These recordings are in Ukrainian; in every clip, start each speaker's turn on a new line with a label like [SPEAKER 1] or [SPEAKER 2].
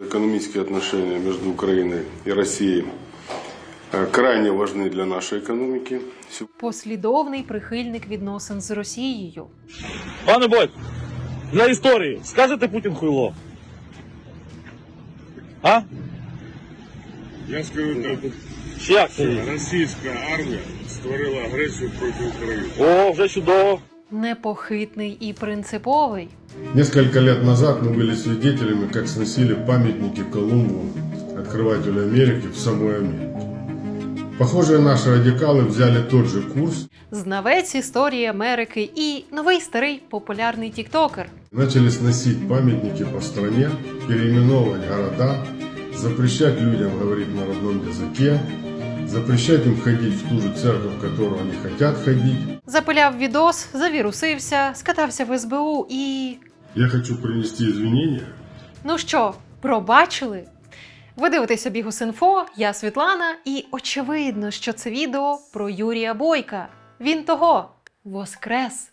[SPEAKER 1] Экономические отношения между Украиной и Россией э, крайне важны для нашей экономики.
[SPEAKER 2] Послідовний прихильник відносин з Росією.
[SPEAKER 3] Пане Бойко, для історії, скажете Путін хуйло? А?
[SPEAKER 1] Я скажу так,
[SPEAKER 3] Чи як це?
[SPEAKER 1] російська армія створила агресію проти України.
[SPEAKER 3] О, вже чудово.
[SPEAKER 2] Непохитний і принциповий.
[SPEAKER 4] Несколько лет назад мы были свидетелями, как сносили памятники Колумбу, открывателю Америки, в самой Америке. Похоже, наши радикалы взяли тот же курс,
[SPEAKER 2] Знавець історії Америки і новий старий популярний тіктокер.
[SPEAKER 4] начали сносить памятники по стране, переименовывать города, запрещать людям говорить на родном языке, запрещать им ходить в ту же церковь, в которую они хотят ходить.
[SPEAKER 2] Запиляв відос, завірусився, скатався в СБУ і.
[SPEAKER 4] я хочу принести извинения
[SPEAKER 2] Ну що, пробачили? Ви дивитеся Бігус.Інфо, я Світлана, і очевидно, що це відео про Юрія Бойка. Він того воскрес.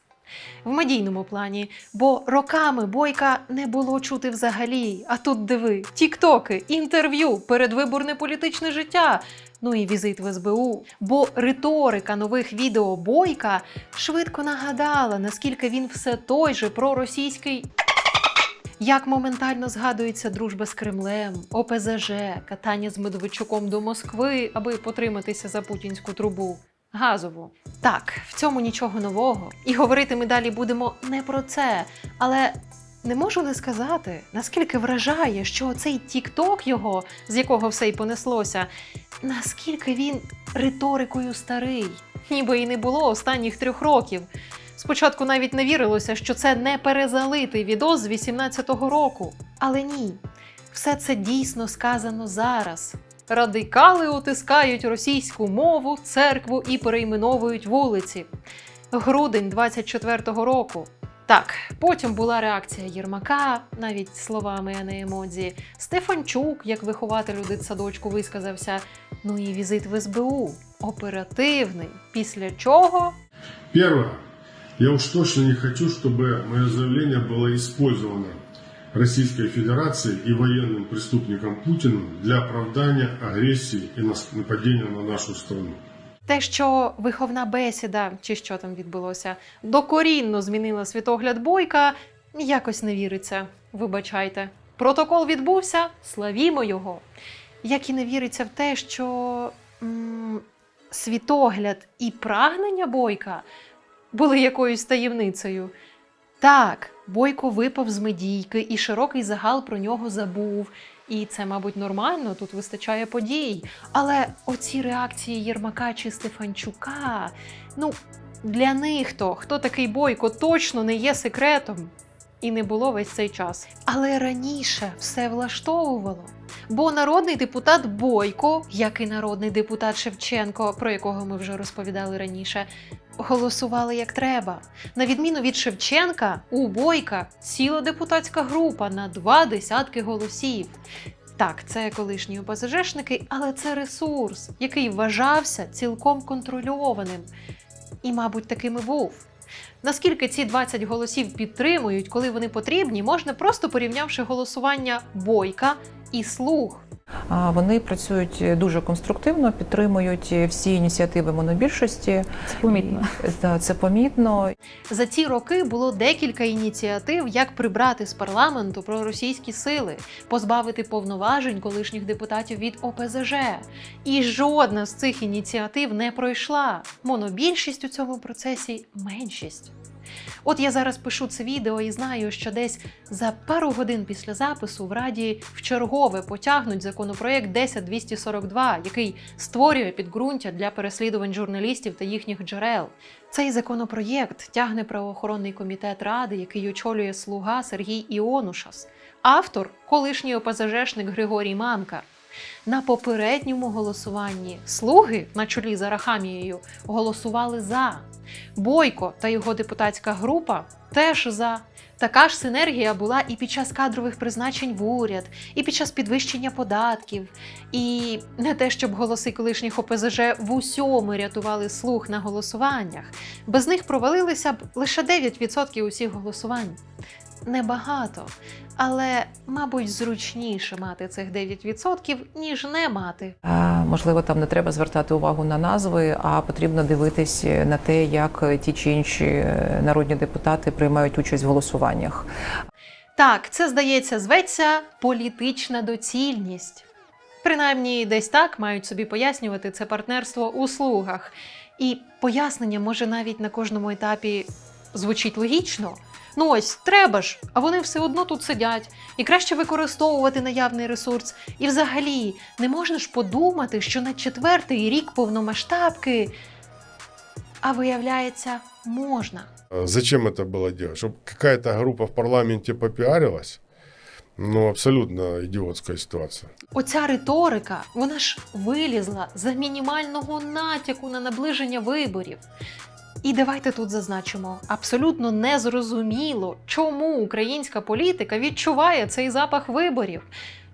[SPEAKER 2] В медійному плані, бо роками Бойка не було чути взагалі. А тут диви, тіктоки, інтерв'ю, передвиборне політичне життя. Ну і візит в СБУ. Бо риторика нових відео Бойка швидко нагадала, наскільки він все той же проросійський як моментально згадується дружба з Кремлем, ОПЗЖ, катання з Медведчуком до Москви, аби потриматися за путінську трубу. Газову. Так, в цьому нічого нового. І говорити ми далі будемо не про це. Але не можу не сказати, наскільки вражає, що цей тікток його, з якого все й понеслося, наскільки він риторикою старий, ніби і не було останніх трьох років. Спочатку навіть не вірилося, що це не перезалитий відос з 18-го року. Але ні, все це дійсно сказано зараз. Радикали утискають російську мову, церкву і перейменовують вулиці. Грудень 24-го року. Так, потім була реакція Єрмака, навіть словами, а не емодзі. Стефанчук, як вихователь у дитсадочку, висказався. Ну і візит в СБУ. Оперативний. Після чого
[SPEAKER 4] Первое. Я уж точно не хочу, чтобы мое заявление было использовано Российской Федерацией и военным преступником Путиным для оправдания агрессии и нас- нападения на нашу страну.
[SPEAKER 2] Те, що виховна бесіда, чи що там відбулося, докорінно змінила світогляд бойка, якось не віриться. Вибачайте. Протокол відбувся, славімо його. Як і не віриться в те, що м- світогляд і прагнення бойка були якоюсь таємницею. Так, бойко випав з медійки, і широкий загал про нього забув. І це, мабуть, нормально, тут вистачає подій. Але оці реакції Єрмака чи Стефанчука, ну, для них то, хто такий бойко, точно не є секретом. І не було весь цей час. Але раніше все влаштовувало. Бо народний депутат Бойко, як і народний депутат Шевченко, про якого ми вже розповідали раніше, голосували як треба. На відміну від Шевченка, у Бойка ціла депутатська група на два десятки голосів. Так, це колишні ОПЗЖшники, але це ресурс, який вважався цілком контрольованим. І, мабуть, таким і був. Наскільки ці 20 голосів підтримують, коли вони потрібні, можна просто порівнявши голосування Бойка і слуг.
[SPEAKER 5] А Вони працюють дуже конструктивно, підтримують всі ініціативи монобільшості.
[SPEAKER 6] Це помітно.
[SPEAKER 5] Та, Це помітно.
[SPEAKER 2] За ці роки було декілька ініціатив, як прибрати з парламенту проросійські сили, позбавити повноважень колишніх депутатів від ОПЗЖ. І жодна з цих ініціатив не пройшла. Монобільшість у цьому процесі меншість. От я зараз пишу це відео і знаю, що десь за пару годин після запису в Раді вчергове потягнуть законопроєкт 10242, який створює підґрунтя для переслідувань журналістів та їхніх джерел. Цей законопроєкт тягне правоохоронний комітет ради, який очолює слуга Сергій Іонушас, автор колишній ОПЗЖшник Григорій Мамка. На попередньому голосуванні слуги на чолі з Арахамією голосували за. Бойко та його депутатська група теж за. Така ж синергія була і під час кадрових призначень в уряд, і під час підвищення податків. І не те, щоб голоси колишніх ОПЗЖ в усьому рятували слух на голосуваннях. Без них провалилися б лише 9% усіх голосувань. Небагато, але, мабуть, зручніше мати цих 9%, ніж не мати.
[SPEAKER 5] А, можливо, там не треба звертати увагу на назви, а потрібно дивитись на те, як ті чи інші е, народні депутати приймають участь в голосуваннях.
[SPEAKER 2] Так, це здається, зветься політична доцільність. Принаймні, десь так мають собі пояснювати це партнерство у слугах. І пояснення може навіть на кожному етапі звучить логічно. Ну ось треба ж, а вони все одно тут сидять, і краще використовувати наявний ресурс. І взагалі не можна ж подумати, що на четвертий рік повномасштабки. А виявляється, можна.
[SPEAKER 4] А Зачем это было делать? Чтобы какая-то группа в парламенте попиарилась? Ну, абсолютно идиотская ситуация.
[SPEAKER 2] Оця риторика, вона ж вилізла за мінімального натяку на наближення виборів. І давайте тут зазначимо: абсолютно незрозуміло, чому українська політика відчуває цей запах виборів.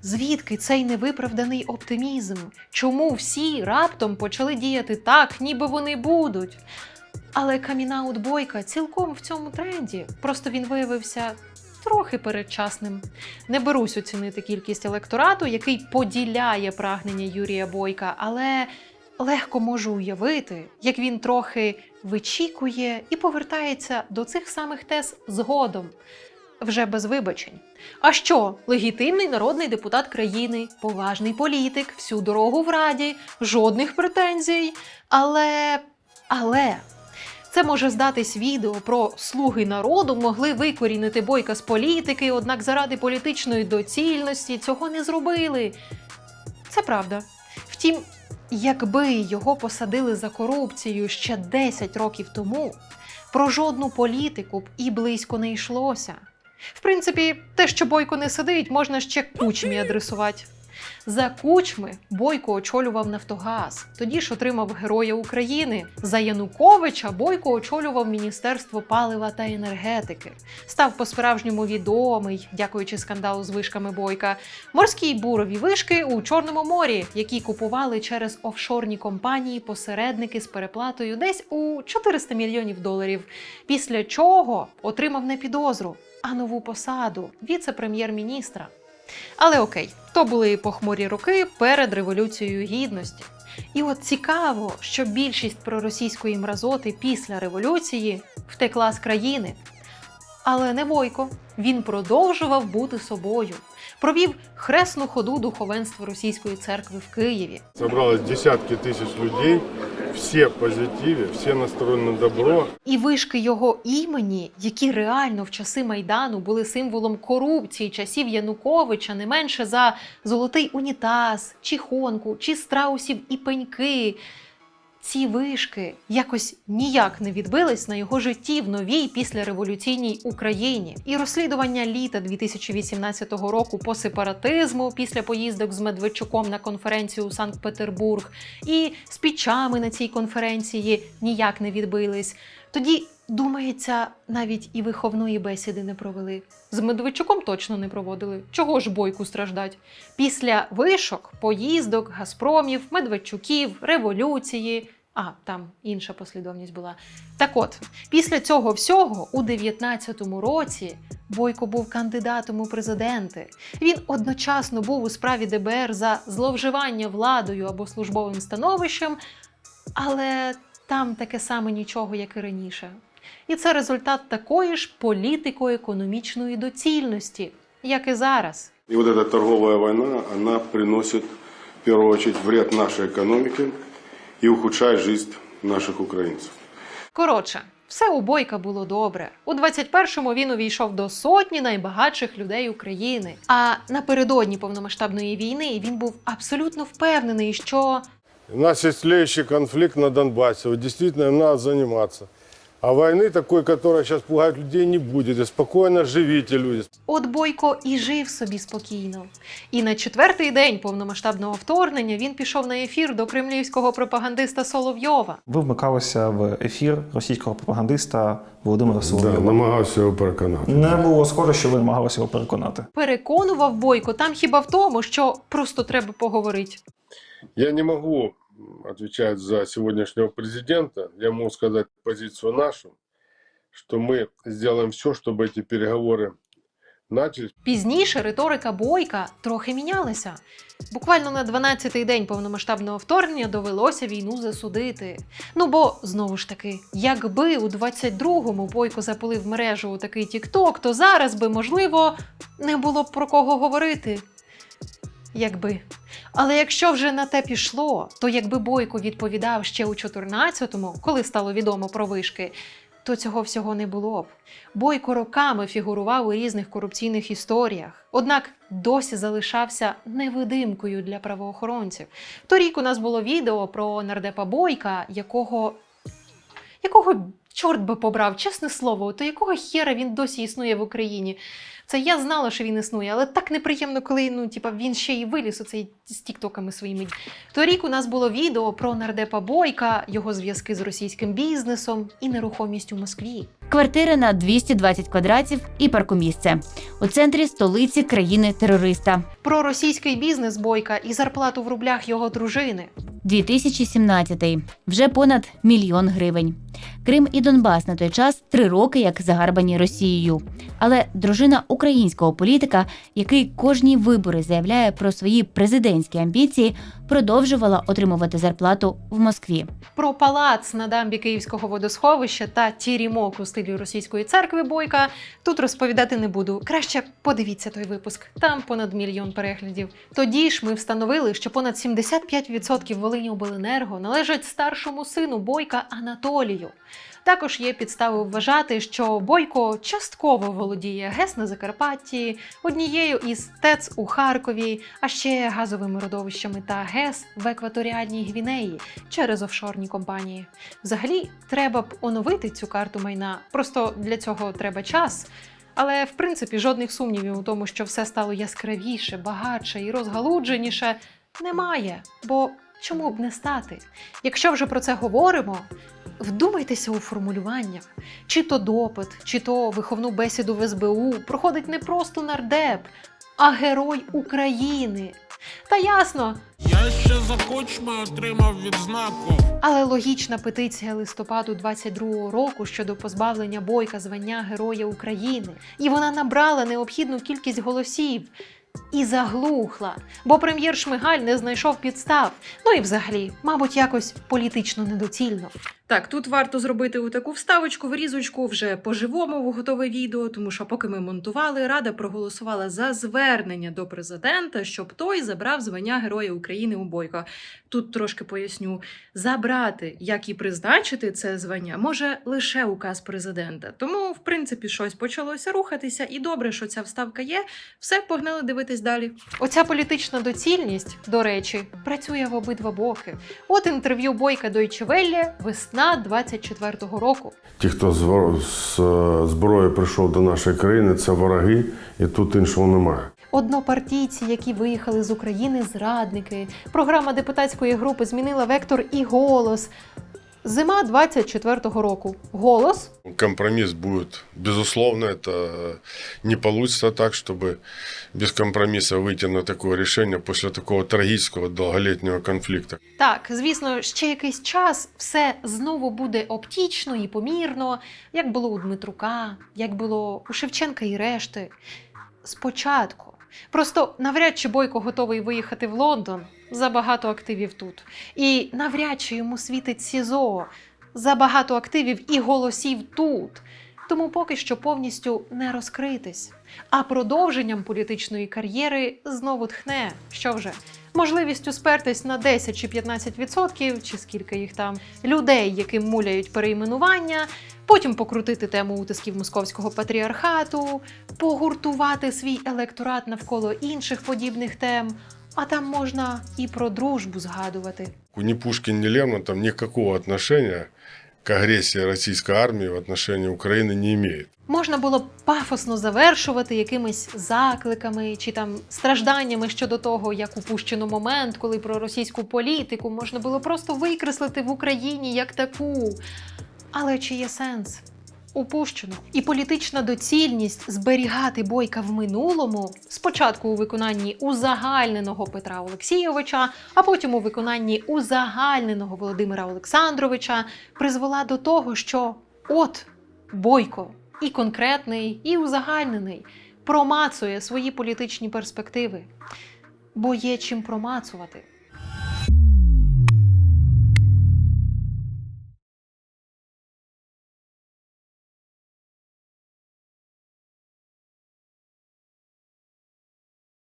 [SPEAKER 2] Звідки цей невиправданий оптимізм? Чому всі раптом почали діяти так, ніби вони будуть? Але камінаут Бойка цілком в цьому тренді. Просто він виявився трохи передчасним. Не берусь оцінити кількість електорату, який поділяє прагнення Юрія Бойка, але легко можу уявити, як він трохи вичікує і повертається до цих самих тез згодом. Вже без вибачень. А що, легітимний народний депутат країни, поважний політик, всю дорогу в раді, жодних претензій. Але. Але це може здатись відео про слуги народу могли викорінити бойка з політики, однак заради політичної доцільності цього не зробили. Це правда. Втім, якби його посадили за корупцію ще 10 років тому, про жодну політику б і близько не йшлося. В принципі, те, що Бойко не сидить, можна ще кучмі адресувати. За кучми Бойко очолював Нафтогаз, тоді ж отримав Героя України. За Януковича Бойко очолював Міністерство палива та енергетики. Став по-справжньому відомий, дякуючи скандалу з вишками Бойка. Морські бурові вишки у Чорному морі, які купували через офшорні компанії посередники з переплатою десь у 400 мільйонів доларів. Після чого отримав не підозру, а нову посаду віце-прем'єр-міністра. Але окей, то були похмурі роки перед революцією гідності. І от цікаво, що більшість проросійської мразоти після революції втекла з країни. Але не Бойко. Він продовжував бути собою. Провів хресну ходу духовенства російської церкви в Києві.
[SPEAKER 4] Собралось десятки тысяч людей, все позитиві, всі все настроены на добро.
[SPEAKER 2] І вишки його імені, які реально в часи Майдану були символом корупції часів Януковича, не менше за золотий унітаз, чи хонку, чи страусів і пеньки. Ці вишки якось ніяк не відбились на його житті в новій післяреволюційній Україні. І розслідування літа 2018 року по сепаратизму після поїздок з Медведчуком на конференцію у Санкт-Петербург, і з пічами на цій конференції ніяк не відбились. Тоді, думається, навіть і виховної бесіди не провели. З Медведчуком точно не проводили. Чого ж бойку страждать? Після вишок, поїздок, Газпромів, Медведчуків, революції. А, там інша послідовність була. Так от, після цього всього, у 19-му році, Бойко був кандидатом у президенти. Він одночасно був у справі ДБР за зловживання владою або службовим становищем, але там таке саме нічого, як і раніше. І це результат такої ж політико-економічної доцільності, як і зараз.
[SPEAKER 1] И вот эта торговая война, она приносит в первую очередь вред нашей экономике и ухудшает жизнь наших украинцев.
[SPEAKER 2] Коротше, все у Бойка було добре. У 21-му він увійшов до сотні найбагатших людей України. А напередодні повномасштабної війни він був абсолютно впевнений, що
[SPEAKER 4] У нас есть тлеющий конфликт на Донбассе, вот действительно им надо заниматься. А войны такой, которая сейчас пугает людей, не будет. И спокойно живите, люди.
[SPEAKER 2] от Бойко і жив собі спокійно. І на четвертий день повномасштабного вторгнення він пішов на ефір до кремлівського пропагандиста Соловйова.
[SPEAKER 6] Ви вмикалися в ефір російського пропагандиста Володимира
[SPEAKER 4] Да,
[SPEAKER 6] Соловйова.
[SPEAKER 4] намагався його переконати.
[SPEAKER 6] Не було схоже, що ви намагалися його переконати.
[SPEAKER 2] Переконував Бойко там хіба в тому, що просто треба поговорити.
[SPEAKER 4] Я не могу отвечать за сегодняшнего президента. Я могу сказать позицию нашу, что мы сделаем все, чтобы эти переговоры
[SPEAKER 1] начали
[SPEAKER 2] Пізніше риторика Бойка трохи мінялася. Буквально на 12-й день повномасштабного вторгнення довелося війну засудити. Ну бо знову ж таки, якби у 22-му Бойко запалив мережу у такий Тікток, то зараз би, можливо, не було б про кого говорити. Якби. Але якщо вже на те пішло, то якби Бойко відповідав ще у 14-му, коли стало відомо про вишки, то цього всього не було б. Бойко роками фігурував у різних корупційних історіях, однак досі залишався невидимкою для правоохоронців. Торік у нас було відео про нардепа Бойка, якого. якого чорт би побрав, чесне слово, то якого хера він досі існує в Україні? Це я знала, що він існує, але так неприємно, коли ну, типа, він ще й виліз оцей з тіктоками своїми. Торік у нас було відео про нардепа Бойка, його зв'язки з російським бізнесом і нерухомість у Москві.
[SPEAKER 7] Квартира на 220 квадратів і паркомісце у центрі столиці країни-терориста.
[SPEAKER 2] Про російський бізнес Бойка і зарплату в рублях його дружини.
[SPEAKER 7] 2017 вже понад мільйон гривень. Крим і Донбас на той час три роки як загарбані Росією. Але дружина українського політика, який кожні вибори заявляє про свої президентські амбіції, продовжувала отримувати зарплату в Москві.
[SPEAKER 2] Про палац на дамбі Київського водосховища та тірімок у стилі російської церкви Бойка тут розповідати не буду. Краще подивіться той випуск. Там понад мільйон переглядів. Тоді ж ми встановили, що понад 75% Волині обленерго належать старшому сину Бойка Анатолію. Також є підстави вважати, що Бойко частково володіє ГЕС на Закарпатті, однією із ТЕЦ у Харкові, а ще газовими родовищами та ГЕС в екваторіальній Гвінеї через офшорні компанії. Взагалі, треба б оновити цю карту майна. Просто для цього треба час. Але в принципі жодних сумнівів у тому, що все стало яскравіше, багатше і розгалудженіше, немає. Бо чому б не стати? Якщо вже про це говоримо, вдумайтеся у формулювання. Чи то допит, чи то виховну бесіду в СБУ проходить не просто нардеп, а герой України. Та ясно,
[SPEAKER 8] Я ще за кучми отримав відзнаку.
[SPEAKER 2] але логічна петиція листопаду 22-го року щодо позбавлення бойка звання Героя України, і вона набрала необхідну кількість голосів. І заглухла, бо прем'єр Шмигаль не знайшов підстав. Ну і взагалі, мабуть, якось політично недоцільно. Так, тут варто зробити у таку вставочку, вирізочку вже по-живому в готове відео, тому що поки ми монтували, Рада проголосувала за звернення до президента, щоб той забрав звання Героя України у Бойка. Тут трошки поясню: забрати, як і призначити це звання, може лише указ президента. Тому, в принципі, щось почалося рухатися, і добре, що ця вставка є. Все, погнали дивитись далі. Оця політична доцільність, до речі, працює в обидва боки. От інтерв'ю Бойка Deutsche Welle, весна 24-го року.
[SPEAKER 1] Ті, хто з е, зброєю прийшов до нашої країни, це вороги, і тут іншого немає.
[SPEAKER 2] Однопартійці, які виїхали з України, зрадники. Програма депутатської групи змінила вектор і голос. Зима 24-го року. Голос
[SPEAKER 1] Компромисс будет, безусловно, это не получится так, чтобы без компромисса выйти на такое решение после такого трагического долголетнего конфликта.
[SPEAKER 2] Так, звісно, ще якийсь час все знову буде оптічно і помірно, як було у Дмитрука, як було у Шевченка і решти. Спочатку. Просто навряд чи Бойко готовий виїхати в Лондон забагато активів тут. І навряд чи йому світить СІЗО забагато активів і голосів тут. Тому поки що повністю не розкритись. А продовженням політичної кар'єри знову тхне. Що вже? Можливістю спертись на 10 чи 15 відсотків, чи скільки їх там, людей, яким муляють перейменування, потім покрутити тему утисків московського патріархату, погуртувати свій електорат навколо інших подібних тем. А там можна і про дружбу згадувати.
[SPEAKER 1] Ни Пушкин, ни Лермонтов никакого отношения к агрессии российской армии в отношении Украины не имеют.
[SPEAKER 2] Можна було б пафосно завершувати якимись закликами чи там стражданнями щодо того, як упущено момент, коли про російську політику можна було просто викреслити в Україні як таку. Але чи є сенс? Упущено. І політична доцільність зберігати бойка в минулому, спочатку у виконанні узагальненого Петра Олексійовича, а потім у виконанні узагальненого Володимира Олександровича, призвела до того, що от бойко і конкретний, і узагальнений промацує свої політичні перспективи. Бо є чим промацувати.